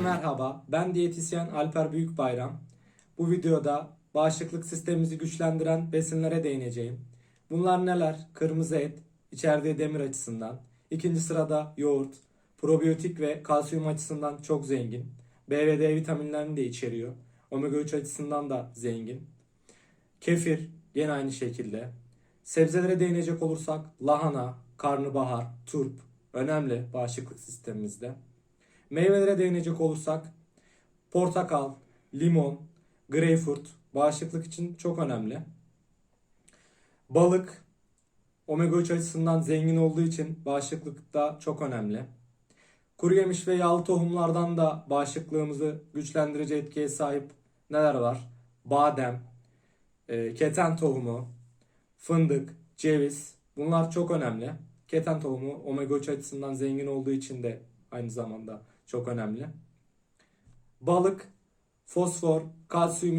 merhaba. Ben diyetisyen Alper Büyükbayram. Bu videoda bağışıklık sistemimizi güçlendiren besinlere değineceğim. Bunlar neler? Kırmızı et, içerdiği demir açısından. İkinci sırada yoğurt, probiyotik ve kalsiyum açısından çok zengin. B ve D vitaminlerini de içeriyor. Omega 3 açısından da zengin. Kefir yine aynı şekilde. Sebzelere değinecek olursak lahana, karnabahar, turp önemli bağışıklık sistemimizde. Meyvelere değinecek olursak portakal, limon, greyfurt bağışıklık için çok önemli. Balık omega 3 açısından zengin olduğu için bağışıklıkta çok önemli. Kuru yemiş ve yağlı tohumlardan da bağışıklığımızı güçlendirici etkiye sahip neler var? Badem, e, keten tohumu, fındık, ceviz bunlar çok önemli. Keten tohumu omega 3 açısından zengin olduğu için de aynı zamanda çok önemli. Balık fosfor, kalsiyum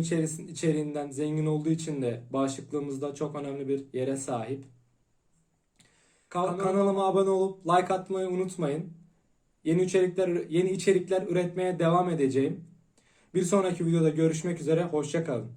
içeriğinden zengin olduğu için de bağışıklığımızda çok önemli bir yere sahip. Ka- kanalıma abone olup like atmayı unutmayın. Yeni içerikler yeni içerikler üretmeye devam edeceğim. Bir sonraki videoda görüşmek üzere. Hoşça kalın.